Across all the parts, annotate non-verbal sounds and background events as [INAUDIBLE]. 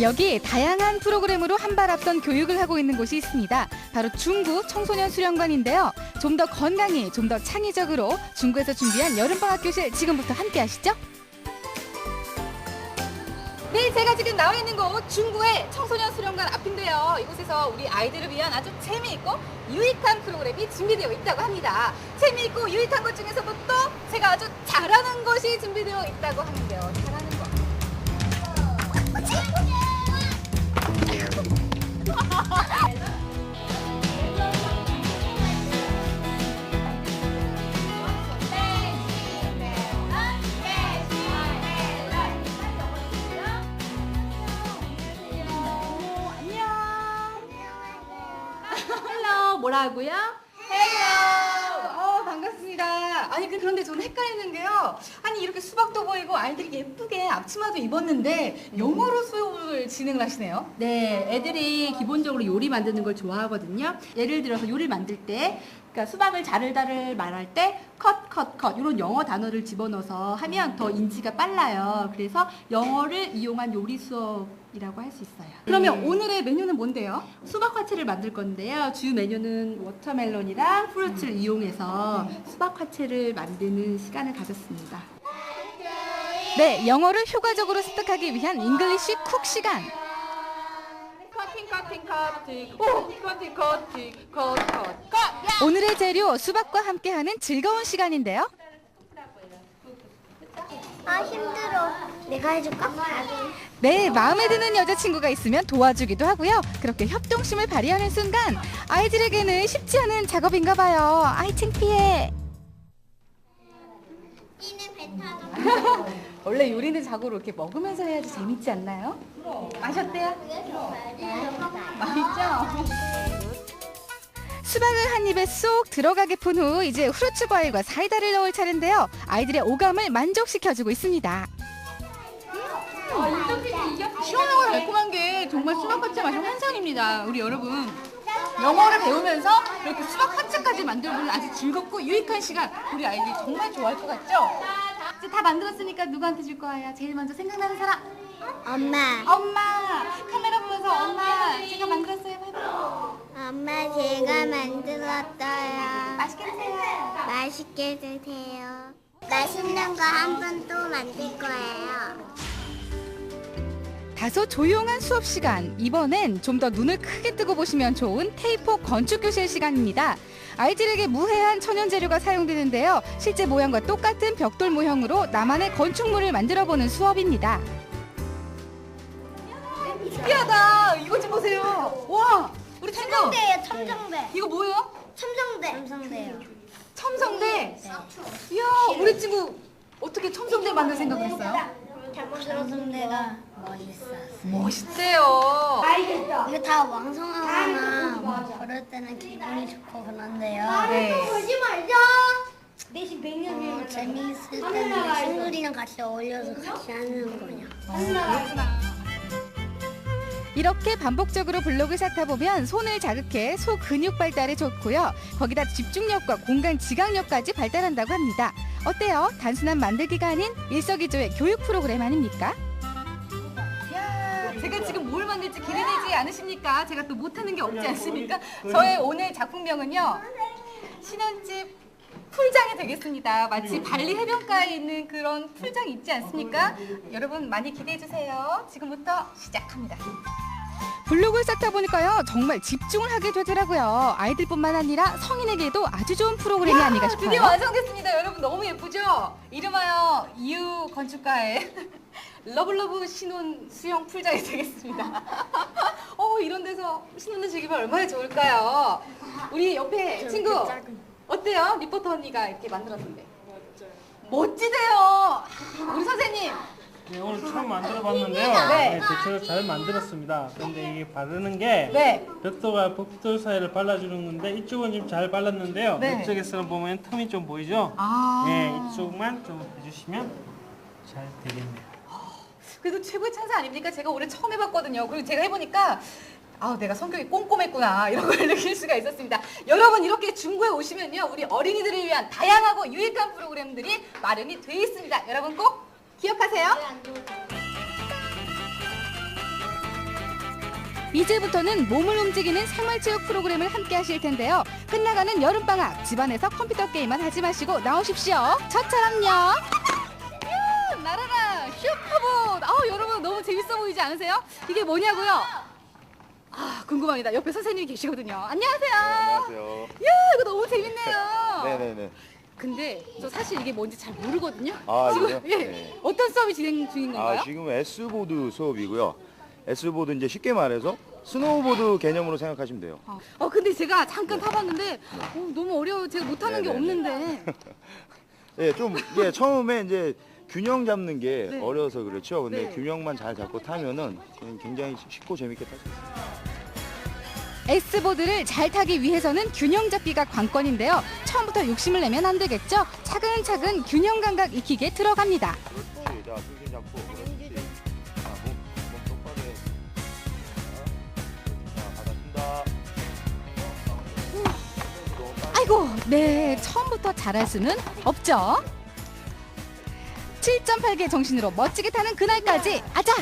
여기 다양한 프로그램으로 한 발 앞선 교육을 하고 있는 곳이 있습니다. 바로 중구 청소년 수련관인데요. 좀 더 건강히, 좀 더 창의적으로 중구에서 준비한 여름방학 교실 지금부터 함께 하시죠. 네, 제가 지금 나와 있는 곳 중구의 청소년 수련관 앞인데요. 이곳에서 우리 아이들을 위한 아주 재미있고 유익한 프로그램이 준비되어 있다고 합니다. 재미있고 유익한 것 중에서도 또 제가 아주 잘하는 것이 준비되어 있다고 하는데요. 잘하는 헬로 뭐라고요? 헬로! 어, 반갑습니다. 아니, 그- 그런데 저는 헷갈리는 게요. 아니, 이렇게 수박도 보이고 아이들이 예쁘게 앞치마도 입었는데 영어로 수업을 진행을 하시네요. 네, 애들이 기본적으로 요리 만드는 걸 좋아하거든요. 예를 들어서 요리 만들 때, 그러니까 수박을 자르다를 말할 때, 컷, 컷, 컷, 이런 영어 단어를 집어넣어서 하면 더 인지가 빨라요. 그래서 영어를 이용한 요리 수업이라고 할 수 있어요. 그러면 네. 오늘의 메뉴는 뭔데요? 수박 화채를 만들 건데요. 주 메뉴는 워터멜론이랑 프루츠를 이용해서 수박 화채를 만드는 시간을 가졌습니다. 네, 영어를 효과적으로 습득하기 위한 잉글리쉬 쿡 시간. 오, 컷, 컷, 컷. 오늘의 재료 수박과 함께하는 즐거운 시간인데요. 아 힘들어. 내가 해줄까? 네, 마음에 드는 여자친구가 있으면 도와주기도 하고요. 그렇게 협동심을 발휘하는 순간 아이들에게는 쉽지 않은 작업인가 봐요. 아이 창피해. [LAUGHS] 원래 요리는 자고로 이렇게 먹으면서 해야지 재밌지 않나요? 마셨대요? 맛있죠? 수박을 한 입에 쏙 들어가게 푼 후 이제 후르츠 과일과 사이다를 넣을 차례인데요. 아이들의 오감을 만족시켜주고 있습니다. 시원하고 달콤한 게 정말 수박 화채 맛이 환상입니다. 우리 여러분 영어를 배우면서 이렇게 수박 화채까지 만들어보는 아주 즐겁고 유익한 시간 우리 아이들이 정말 좋아할 것 같죠? 이제 다 만들었으니까 누구한테 줄 거예요? 제일 먼저 생각나는 사람 엄마. 엄마 카메라 보면서 엄마 제가 만들었어요 해봐. 엄마 제가 만들었어요. 맛있게 드세요 맛있게 드세요. 맛있는 거 한 번 또 만들 거예요. 다소 조용한 수업 시간. 이번엔 좀 더 눈을 크게 뜨고 보시면 좋은 테이프 건축 교실 시간입니다. 아이들에게 무해한 천연 재료가 사용되는데요. 실제 모양과 똑같은 벽돌 모형으로 나만의 건축물을 만들어 보는 수업입니다. 신기하다. 이거 좀 보세요. 와, 우리 친구. 첨성대예요, 첨성대. 이거 뭐예요? 첨성대. 첨성대요. 첨성대. 이야, 우리 친구 어떻게 첨성대 만들 생각을 했어요? 첨성대가 멋있어. 멋있대요. 이거 다 왕성하거나 그럴 때는 기분이 좋고 그런데요. 네. 보지 말자. 대신 100년 어, 재미있을 때는 친구들이랑 같이 어울려서 같이 하는 거냐. 이렇게 반복적으로 블록을 쌓다 보면 손을 자극해 소 근육 발달에 좋고요. 거기다 집중력과 공간 지각력까지 발달한다고 합니다. 어때요? 단순한 만들기가 아닌 일석이조의 교육 프로그램 아닙니까? 야, 제가 지금 뭘 만들지 기대되지 않으십니까? 제가 또 못하는 게 없지 않습니까? 저의 오늘 작품명은요. 신혼집 풀장이 되겠습니다. 마치 발리 해변가에 있는 그런 풀장 있지 않습니까? 여러분 많이 기대해 주세요. 지금부터 시작합니다. 블록을 쌓다 보니까요 정말 집중을 하게 되더라고요. 아이들뿐만 아니라 성인에게도 아주 좋은 프로그램이 아닌가 싶어요. 드디어 완성됐습니다. 여러분 너무 예쁘죠? 이름하여 이유 건축가의 [LAUGHS] 러블러브 신혼 수영 풀장이 되겠습니다. [LAUGHS] 어 이런 데서 신혼을 즐기면 얼마나 좋을까요? 우리 옆에 친구 어때요? 리포터 언니가 이렇게 만들었는데. 멋지대요. 우리 선생님 네, 오늘 처음 만들어 봤는데요. 네. 네, 대체로 잘 만들었습니다. 근데 이게 바르는 게 네. 벽돌과 벽돌 사이를 발라주는 건데 이쪽은 좀잘 발랐는데요. 네. 이쪽에서는 보면 틈이 좀 보이죠? 아. 네, 이쪽만 좀 해주시면 잘 되겠네요. 그래도 최고의 찬사 아닙니까? 제가 올해 처음 해봤거든요. 그리고 제가 해보니까 아, 내가 성격이 꼼꼼했구나 이런 걸 [LAUGHS] 느낄 수가 있었습니다. 여러분 이렇게 중구에 오시면요, 우리 어린이들을 위한 다양하고 유익한 프로그램들이 마련이 돼 있습니다. 여러분 꼭 기억하세요. 이제부터는 몸을 움직이는 생활체육 프로그램을 함께 하실 텐데요. 끝나가는 여름방학 집안에서 컴퓨터 게임만 하지 마시고 나오십시오. 저처럼요. 야, 나라라 슈퍼봇. 아우 여러분 너무 재밌어 보이지 않으세요? 이게 뭐냐고요? 아 궁금합니다. 옆에 선생님이 계시거든요. 안녕하세요. 안녕하세요. 야 이거 너무 재밌네요. [LAUGHS] 네네네. 근데 저 사실 이게 뭔지 잘 모르거든요. 아, 지금 이거요? 예 네. 어떤 수업이 진행 중인 건가요? 아, 지금 S보드 수업이고요. S보드 이제 쉽게 말해서 스노우보드 개념으로 생각하시면 돼요. 어, 어, 근데 제가 잠깐 타봤는데 어, 너무 어려워. 제가 못하는 게 네네네. 없는데. [LAUGHS] 예, 좀 예, 처음에 이제 균형 잡는 게 네. 어려서 그렇죠. 근데 네. 균형만 잘 잡고 타면은 굉장히 쉽고 재밌게 탈 수 있어요. S보드를 잘 타기 위해서는 균형 잡기가 관건인데요. 처음부터 욕심을 내면 안 되겠죠. 차근차근 균형 감각 익히게 들어갑니다. 그렇지. 자, 중심 잡고. 그렇지. 자, 몸, 몸 똑바로 해. 자, 자, 받아준다. 아이고, 네, 처음부터 잘할 수는 없죠. 7.8개 정신으로 멋지게 타는 그날까지 아자!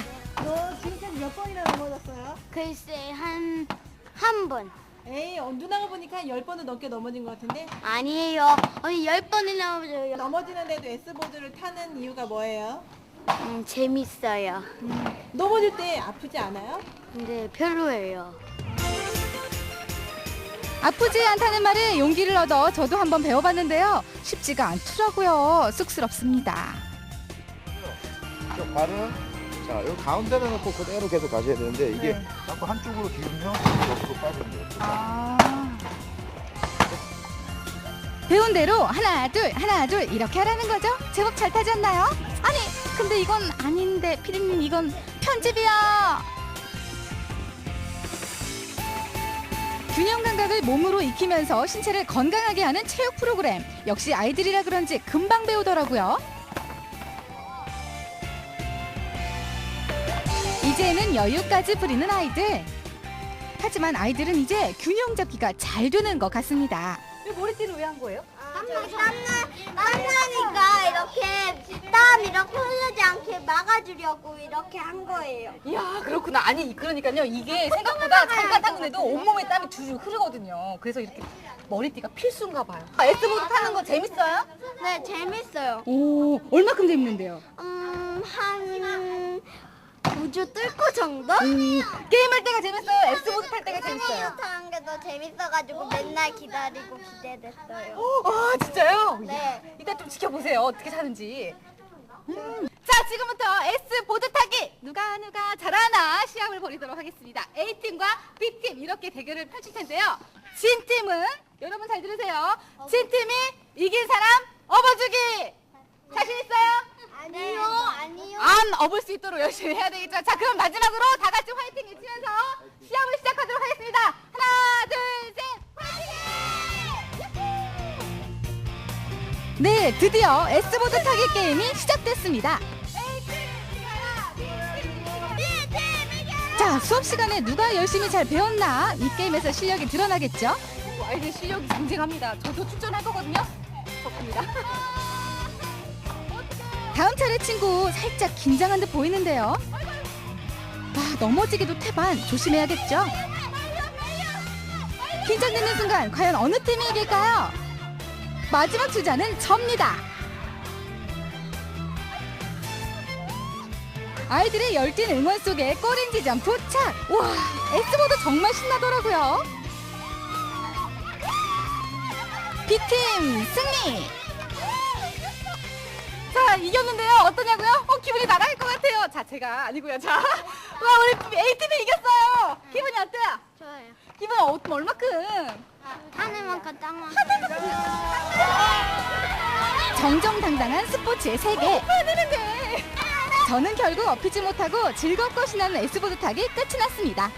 너 지금까지 몇 번이나 넘어졌어요? 글쎄 한 한 번. 에이 어, 누나가 보니까 한 10번은 넘게 넘어진 것 같은데 아니에요. 언니 열 번이나 넘어져요. 넘어지는데도 S보드를 타는 이유가 뭐예요? 음, 재밌어요. 넘어질 때 아프지 않아요? 근데 별로예요. 아프지 않다는 말에 용기를 얻어 저도 한번 배워봤는데요. 쉽지가 않더라고요. 쑥스럽습니다. 저 발은 자, 여기 가운데를 놓고 그대로 계속 가셔야 되는데 이게 네. 자꾸 한쪽으로 기울면 옆으로 돼요. 아. 배운 대로 하나 둘 하나 둘 이렇게 하라는 거죠? 제법 잘 타지 않나요? 아니 근데 이건 아닌데 피디님 이건 편집이야. 균형 감각을 몸으로 익히면서 신체를 건강하게 하는 체육 프로그램. 역시 아이들이라 그런지 금방 배우더라고요. 이제는 여유까지 부리는 아이들. 하지만 아이들은 이제 균형 잡기가 잘 되는 것 같습니다. 머리띠를 왜 한 거예요? 땀나, 땀나니까 이렇게 땀 이렇게 흐르지 않게 막아주려고 이렇게 한 거예요. 이야 그렇구나. 아니 그러니까요 이게 생각보다 잠깐 타는데도 온몸에 땀이 줄줄 흐르거든요. 그래서 이렇게 머리띠가 필수인가 봐요. 아, S보드 타는 거 재밌어요? 네, 재밌어요. 오 얼마큼 재밌는데요? 음, 한 우주 뚫고 정도? 게임할 때가 재밌어요? S보드 탈 때가 재밌어요? 타는 게 더 재밌어가지고 맨날 기다리고 기대됐어요. 아 진짜요? 네. 이따 좀 지켜보세요. 어떻게 사는지. 음. 자, 지금부터 S 보드 타기 누가 누가 잘하나 시합을 벌이도록 하겠습니다. A팀과 B팀 이렇게 대결을 펼칠 텐데요. 진 팀은 여러분 잘 들으세요. 진 팀이 이긴 사람 업어주기. 자신 있어요? 아니요. 안 업을 수 있도록 열심히 해야 되겠죠. 자, 그럼 마지막으로 다 같이 화이팅 외치면서 시합을 시작하도록 하겠습니다. 하나, 둘, 셋, 화이팅! 네, 드디어 S보드 타기 게임이 시작됐습니다. 자, 수업 시간에 누가 열심히 잘 배웠나 이 게임에서 실력이 드러나겠죠? 아이들 실력이 쟁쟁합니다. 저도 출전할 거거든요. 좋습니다. 다음 차례 친구 살짝 긴장한 듯 보이는데요. 아, 넘어지기도 태반 조심해야겠죠. 긴장되는 순간 과연 어느 팀이 이길까요? 마지막 주자는 접니다. 아이들의 열띤 응원 속에 꼬린 지점 도착. 와, S보드 정말 신나더라고요. B팀 승리. 자 이겼는데요 어떠냐고요? 어 기분이 날아갈 것 같아요 자 제가 아니고요 자 [LAUGHS] 와, 우리 A팀이 이겼어요 기분이 어때요? 좋아요. 기분 어, 얼마큼? 하는 만큼 땀만. 정정당당한 스포츠의 세계 하는데 저는 결국 업히지 못하고 즐겁고 신나는 S보드 타기 끝이 났습니다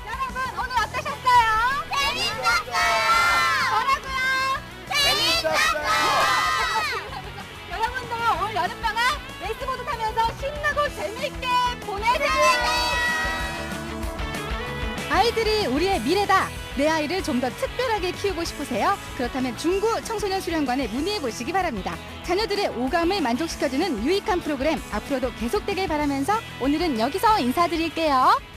내 아이를 좀 더 특별하게 키우고 싶으세요? 그렇다면 중구 청소년 수련관에 문의해 보시기 바랍니다. 자녀들의 오감을 만족시켜주는 유익한 프로그램 앞으로도 계속되길 바라면서 오늘은 여기서 인사드릴게요.